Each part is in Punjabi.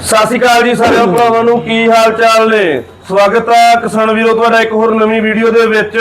ਸਤਿ ਸ਼੍ਰੀ ਅਕਾਲ ਜੀ ਸਾਰਿਆਂ ਭਰਾਵਾਂ ਨੂੰ, ਕੀ ਹਾਲ ਚਾਲ ਨੇ? ਸਵਾਗਤ ਹੈ ਕਿਸਾਨ ਵੀਰੋ, ਤੁਹਾਡਾ ਇੱਕ ਹੋਰ ਨਵੀਂ ਵੀਡੀਓ ਦੇ ਵਿੱਚ।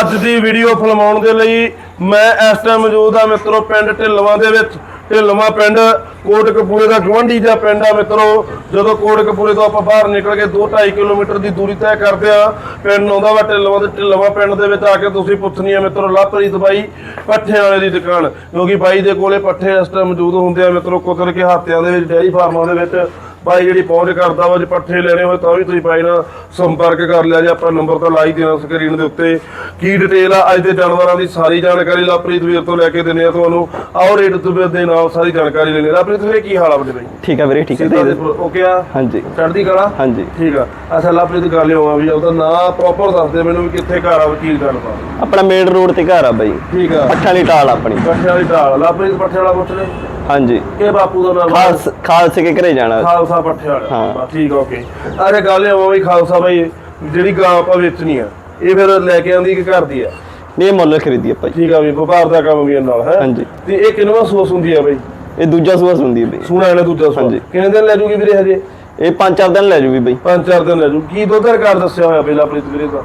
ਅੱਜ ਦੀ ਵੀਡੀਓ ਫਿਲਮਾਉਣ ਦੇ ਲਈ ਮੈਂ ਇਸ ਟਾਈਮ ਮੌਜੂਦ ਹਾਂ ਮਿੱਤਰੋ ਪਿੰਡ ਢਿੱਲਵਾਂ ਦੇ ਵਿੱਚ। ਢਿੱਲਵਾਂ ਪਿੰਡ ਕੋਟਕਪੂਰੇ ਦਾ ਗਵੰਡੀ ਦਾ ਪਿੰਡ ਆ ਮਿੱਤਰੋ। ਜਦੋਂ ਕੋਟਕਪੂਰੇ ਤੋਂ ਆਪਾਂ ਬਾਹਰ ਨਿਕਲ ਕੇ 2.5 ਕਿਲੋਮੀਟਰ ਦੀ ਦੂਰੀ ਤੈਅ ਕਰਦੇ ਆ ਪਿੰਡ ਆਉਂਦਾ ਵਾ ਢਿੱਲਵਾਂ ਤੇ ਢਿੱਲਵਾਂ ਪਿੰਡ ਦੇ ਵਿੱਚ ਆ ਕੇ ਤੁਸੀਂ ਪੁੱਛਣੀ ਆ ਮਿੱਤਰੋ ਲਾਪਰੀਤ ਬਾਈ ਪੱਠੇ ਵਾਲੇ ਦੀ ਦੁਕਾਨ। ਕਿਉਂਕਿ ਬਾਈ ਦੇ ਕੋਲੇ ਪੱਠੇ ਇਸ ਟਾਈਮ ਮੌਜੂਦ ਹੁੰਦੇ ਆ ਮਿੱਤਰੋ ਕੁਤਰ ਕੇ ਹਾਤਿਆਂ ਦੇ ਵਿੱਚ ਡੈਰੀ ਫਾਰਮਾਂ ਦੇ ਵਿੱਚ। ਬਾਈ ਜਿਹੜੀ ਪਹੁੰਚ ਕਰਦਾ ਵਾ ਜੇ ਪੱਠੇ ਲੈਣੇ ਹੋਏ ਤਾਂ ਵੀ ਤੁਸੀਂ ਬਾਈ ਨਾਲ ਸੰਪਰਕ ਕਰ ਲਿਆ ਜੇ ਆਪਾਂ ਨੰਬਰ ਤਾਂ ਲਾਈ ਦੇਣਾ ਸਕਰੀਨ ਦੇ ਉੱਤੇ। ਕੀ ਡਿਟੇਲ ਆ ਅੱਜ ਦੇ ਜਾਨਵਰਾਂ ਦੀ ਸਾਰੀ ਜਾਣਕਾਰੀ ਲਵਪ੍ਰੀਤ ਵੀਰ ਤੋਂ ਲੈ ਕੇ ਦਿੰਦੇ ਆ ਤੁਹਾਨੂੰ। ਆਓ ਰੇਟ ਦੇ ਨਾਲ ਸਾਰੀ ਜਾਣਕਾਰੀ ਲੈਣੀ ਲਵਪ੍ਰੀਤ ਵੀਰੇ ਕੀ ਹਾਲ ਆ ਵੱਡੇ ਬਾਈ? ਠੀਕ ਹੈ ਵੀਰੇ ਠੀਕ ਦਿਓ। ਓਕੇ ਆ? ਹਾਂਜੀ। ਚੜ੍ਹਦੀ ਕਲਾ? ਹਾਂਜੀ। ਠੀਕ ਆ। ਅੱਛਾ ਲਵਪ੍ਰੀਤ ਗੱਲ ਇਹ ਹੋਆ ਵੀ ਉਹਦਾ ਨਾਂ ਪ੍ਰੋਪਰ ਦੱਸ ਦੇ ਮੈਨੂੰ ਵੀ ਕਿੱਥੇ ਘਰ ਆ ਵਕੀਲ ਗੱਲ ਪਾ ਆਪਣਾ ਮੇਨ ਰੋਡ ਤੇ ਘਰ ਆ ਬਾਈ। ਠੀਕ ਆ। ਪੱਠਾ ਵਾਲੀ ਟਾਲ ਆਪਣੀ। ਪੱਠੇ ਵਾਲੀ ਢਾਲ। ਲਵਪ੍ਰੀਤ ਪੱਠੇ ਵਾਲਾ ਪੁੱਛ ਲੈ। ਹਾਂਜੀ। ਕਿ ਬਾਪੂ ਦਾ ਨਾਮ? ਖਾਲਸ ਖਾਲਸੇ ਕੇ ਘਰੇ ਜਾਣਾ। ਖਾਲਸਾ ਪੱਠੇ ਵਾਲਾ ਹਾਂ। ਠੀਕ ਓਕੇ। ਅਰੇ ਗੱਲ ਇਹ ਆ ਵੀ ਖਾਲਸਾ ਬਾਈ ਜਿਹੜੀ ਗਾਂ ਆਪਾਂ ਵੇਚਣੀ ਆ ਇਹ ਫਿਰ ਲੈ ਕੇ ਆਂਦੀ ਕਿ ਘਰ ਦੀ ਆ? ਨਹੀਂ ਇਹ ਮੁੱਲ ਖਰੀਦੀ ਆਪਾਂ ਠੀਕ ਆ ਵੀ ਵਪਾਰ ਦਾ ਕੰਮ ਵੀ ਇਹ ਨਾਲ ਹੈ? ਹਾਂਜੀ। ਤੇ ਇਹ ਕਿੰਨਵਾਂ ਸੋਸ ਹੁੰਦੀ ਆ ਬਾਈ? ਇਹ ਦੂਜਾ ਸੂਆ ਹੁੰਦੀ ਹੈ ਬਾਈ। ਸੂਣਾ ਇਹਨੇ ਦੂਜਾ ਸੋਸ ਹਾਂਜੀ। ਕਿੰਨੇ ਦਿਨ ਲੈ ਜੂਗੀ ਵੀਰੇ ਹਜੇ? ਇਹ ਪੰਜ ਚਾਰ ਦਿਨ ਲੈ ਜੂਗੀ ਬਾਈ। ਪੰਜ ਚਾਰ ਦਿਨ ਲੈ ਜੂ। ਕੀ ਦੁੱਧ ਰਿਕਾਰਡ ਦੱਸਿਆ ਹੋਇਆ ਪਹਿਲਾਂ ਪ੍ਰੀਤ ਵੀਰੇ ਦਾ?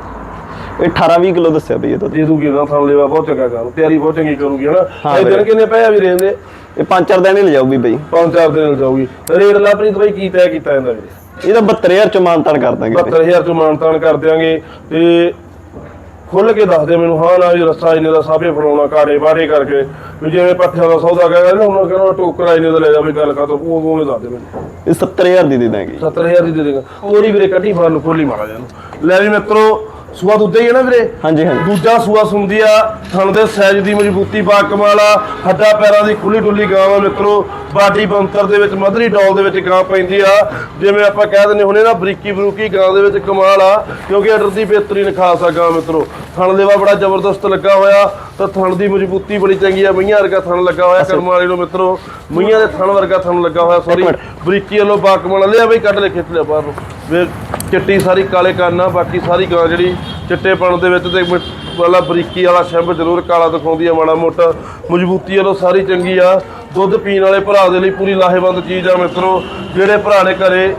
ਇਹ 18 20 ਕਿਲੋ ਦੱਸਿਆ ਬਾਈ ਇਹ ਤਾਂ ਦੇ ਦੂਗੀ ਨਾ ਥਾਂ ਲੈਵਾ ਬਹੁਤ ਚੰਗਾ ਕੰਮ। ਤਿਆਰੀ ਬਹੁਤ ਚੰਗੀ ਕਰੂਗੀ ਹਨਾ? ਹਾਂ ਇਹ ਦਿਨ। ਕਿੰਨੇ ਪਏ ਆ ਵੀਰੇ ਇਹਦੇ? ਇਹ ਪੰਜ ਚਾਰ ਦਿਨ ਹੀ ਲੈ ਜਾਊਗੀ ਬਾਈ। ਪੰਜ ਚਾਰ ਦਿਨ ਜਾਊਗੀ। ਰੇਟ ਲਾ ਪ੍ਰੀਤ ਬਾਈ ਕੀ ਤੈਅ ਕੀਤਾ ਜਾਂਦਾ ਵੀਰੇ? ਇਹਦਾ 72000 ਚ ਮਾਨਤਾਨ ਕਰ ਦਾਂਗੇ ਬਾਈ। 72000 ਤੋਂ ਮਾਨਤਾਨ ਕਰ ਦਿਆਂਗੇ ਤੇ ਖੁੱਲ ਕੇ ਦੱਸ ਦੇ ਮੈਨੂੰ ਹਾਂ ਨਾ ਵੀ ਰਸਤਾ ਇਹਨੇ ਦਾ ਸਾਬੇ ਫੜਾਉਣਾ ਕਾੜੇ ਬਾੜੇ ਕਰਕੇ। ਵੀ ਜਿਵੇਂ ਪੱਠਿਆਂ ਦਾ ਸੌਦਾ ਕਹਿੰਦਾ ਨਾ ਉਹਨਾਂ ਕਹਿੰਦਾ ਟੋਕਰਾ ਇਹਨੇ ਦਾ ਲੈ ਜਾ ਵੀ ਗੱਲ ਕਰ ਤੋ ਉਹ ਉਹ ਦੱਸ ਦੇ ਮੈਨੂੰ। ਇਹ 70000 ਦੀ ਦੇ ਦਾਂਗੇ 70000 ਦੀ ਦੇ ਦੇਗਾ। ਉਹਦੀ ਵੀਰੇ ਕੱਢੀ ਫਾਰ ਨੂੰ ਖੋਲੀ ਮਾਰਾ ਜਾਨੂੰ ਲੈ ਵੀ ਮਿੱਤਰੋ ਸੂਆ ਦੁੱਧ ਹੀ ਹੈ ਨਾ ਵੀਰੇ? ਹਾਂਜੀ ਹਾਂਜੀ। ਦੂਜਾ ਸੂਆ ਸੁੰਦੀ ਆ ਥਣ ਦੇ ਸਾਈਜ਼ ਦੀ ਮਜ਼ਬੂਤੀ ਬਾ ਕਮਾਲ ਆ ਹੱਡਾ ਪੈਰਾਂ ਦੀ ਖੁੱਲੀ ਡੁੱਲੀ ਗਾਂ ਆ ਮਿੱਤਰੋ ਬਾਡੀ ਬੰਤਰ ਦੇ ਵਿੱਚ ਮਧਰੀ ਡੌਲ ਦੇ ਵਿੱਚ ਗਾਂ ਪੈਂਦੀ ਆ। ਜਿਵੇਂ ਆਪਾਂ ਕਹਿ ਦਿੰਦੇ ਹੁਣੇ ਨਾ ਬਰੀਕੀ ਬਰੂਕੀ ਗਾਂ ਦੇ ਵਿੱਚ ਕਮਾਲ ਆ ਕਿਉਂਕਿ ਅਡਰ ਦੀ ਬਿਹਤਰੀਨ ਖਾਸ ਆ ਗਾਂ ਮਿੱਤਰੋ। ਥਣ ਦੇਵਾ ਬੜਾ ਜ਼ਬਰਦਸਤ ਲੱਗਾ ਹੋਇਆ ਤਾਂ ਥਣ ਦੀ ਮਜ਼ਬੂਤੀ ਬੜੀ ਚੰਗੀ ਆ ਮਈਆਂ ਵਰਗਾ ਥਣ ਲੱਗਾ ਹੋਇਆ ਕਰਮ ਵਾਲੇ ਨੂੰ ਮਿੱਤਰੋ। ਮਈਆਂ ਦੇ ਥਣ ਵਰਗਾ ਥਣ ਲੱਗਾ ਹੋਇਆ ਸੌਰੀ। ਬਰੀਕੀ ਵੱਲੋਂ ਬਾ ਕਮਾਲ ਲਿਆ ਬਈ ਕੱਢ ਲੈ ਖਿੱਚ ਲਿਆ ਬਾਹਰ ਨੂੰ। ਵੇ ਚਿੱਟੀ ਸਾਰੀ ਕਾਲੇ ਕੰਨ ਆ, ਬਾਕੀ ਸਾਰੀ ਗਾਂ ਜਿਹੜੀ ਚਿੱਟੇਪਣ ਦੇ ਵਿੱਚ ਤੇ ਮ- ਵਾਲਾ ਬਰੀਕੀ ਵਾਲਾ ਸ਼ੰਭ ਜ਼ਰੂਰ ਕਾਲਾ ਦਿਖਾਉਂਦੀ ਆ, ਮਾੜਾ ਮੋਟਾ। ਮਜ਼ਬੂਤੀ ਵੱਲੋਂ ਸਾਰੀ ਚੰਗੀ ਆ। ਦੁੱਧ ਪੀਣ ਵਾਲੇ ਭਰਾ ਦੇ ਲਈ ਪੂਰੀ ਲਾਹੇਵੰਦ ਚੀਜ਼ ਆ ਮਿੱਤਰੋ, ਜਿਹੜੇ ਭਰਾ ਨੇ ਘਰੇ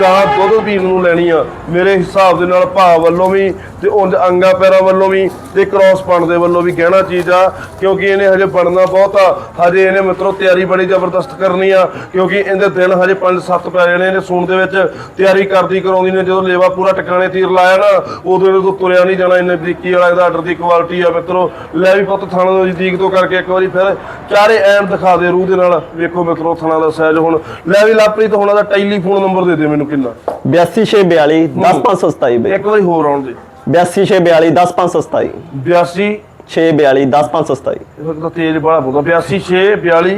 ਗਾਂ ਦੁੱਧ ਪੀਣ ਨੂੰ ਲੈਣੀ ਆ। ਮੇਰੇ ਹਿਸਾਬ ਦੇ ਨਾਲ ਭਾਅ ਵੱਲੋਂ ਵੀ ਤੇ ਉਂਝ ਅੰਗਾ ਪੈਰਾਂ ਵੱਲੋਂ ਵੀ ਤੇ ਕ੍ਰਾਸ ਪਣ ਦੇ ਵੱਲੋਂ ਵੀ ਕਹਿਣਾ ਚੀਜ਼ ਆ, ਕਿਉਂਕਿ ਇਹਨੇ ਹਜੇ ਬਣਨਾ ਬਹੁਤ ਆ। ਹਜੇ ਇਹਨੇ ਮਿੱਤਰੋ ਤਿਆਰੀ ਬੜੀ ਜ਼ਬਰਦਸਤ ਕਰਨੀ ਆ, ਕਿਉਂਕਿ ਇਹਦੇ ਦਿਨ ਹਜੇ 5-7 ਪੈ ਰਹੇ ਨੇ ਇਹਨੇ ਸੂਣ ਦੇ ਵਿੱਚ। ਤਿਆਰੀ ਕਰਦੀ ਕਰਾਉਂਦੀ ਨੇ, ਜਦੋਂ ਲੇਵਾ ਪੂਰਾ ਟਿਕਾਣੇ ਤੀਰ ਲਾਇਆ ਨਾ, ਉਦੋਂ ਇਹਦੇ ਤੋਂ ਤੁਰਿਆ ਨਹੀਂ ਜਾਣਾ, ਇੰਨੇ ਬਰੀਕੀ ਵਾਲਾ ਇਹਦਾ ਆਰਡਰ ਦੀ ਕੁਆਲਿਟੀ ਆ ਮਿੱਤਰੋ। ਲੈ ਵੀ ਪੁੱਤ ਥਾਣਾ ਦੀ ਨਜ਼ਦੀਕ ਤੋਂ ਕਰਕੇ ਇੱਕ ਵਾਰੀ ਫਿਰ ਚਾਰੇ ਐਨ ਦਿਖਾ ਦੇ ਰੂਹ ਦੇ ਨਾਲ। ਵੇਖੋ ਮਿੱਤਰੋ ਥਾਣਾ ਦਾ ਸਹਿਜ ਹੁਣ। ਲੈ ਵੀ ਲਾਪਰੀ ਤੋਂ ਹੁਣ ਦਾ ਟੈਲੀਫੋਨ ਨੰਬਰ ਦੇ ਦੇ ਮੈਨੂੰ ਕਿੰਨਾ? 82642 10527 ਬਾਈ। ਇੱਕ ਵਾਰੀ ਹੋਰ ਆਉਣ ਦੇ। 82642 10527 82 642 10527 ਇਹ ਤਾਂ ਤੇਜ਼ ਬੜਾ ਬੋਲਦਾ। 82 6 42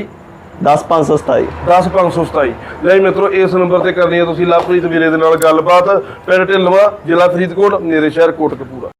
10527 10527 ਲੈ ਮਿੱਤਰੋ ਇਸ ਨੰਬਰ ਤੇ ਕਰਨੀ ਹੈ ਤੁਸੀਂ ਲਵਪ੍ਰੀਤ ਵੀਰੇ ਦੇ ਨਾਲ ਗੱਲਬਾਤ। ਪਿੰਡ ਢਿੱਲਵਾ ਜ਼ਿਲ੍ਹਾ ਫਰੀਦਕੋਟ ਨੇੜੇ ਸ਼ਹਿਰ ਕੋਟਕਪੂਰਾ।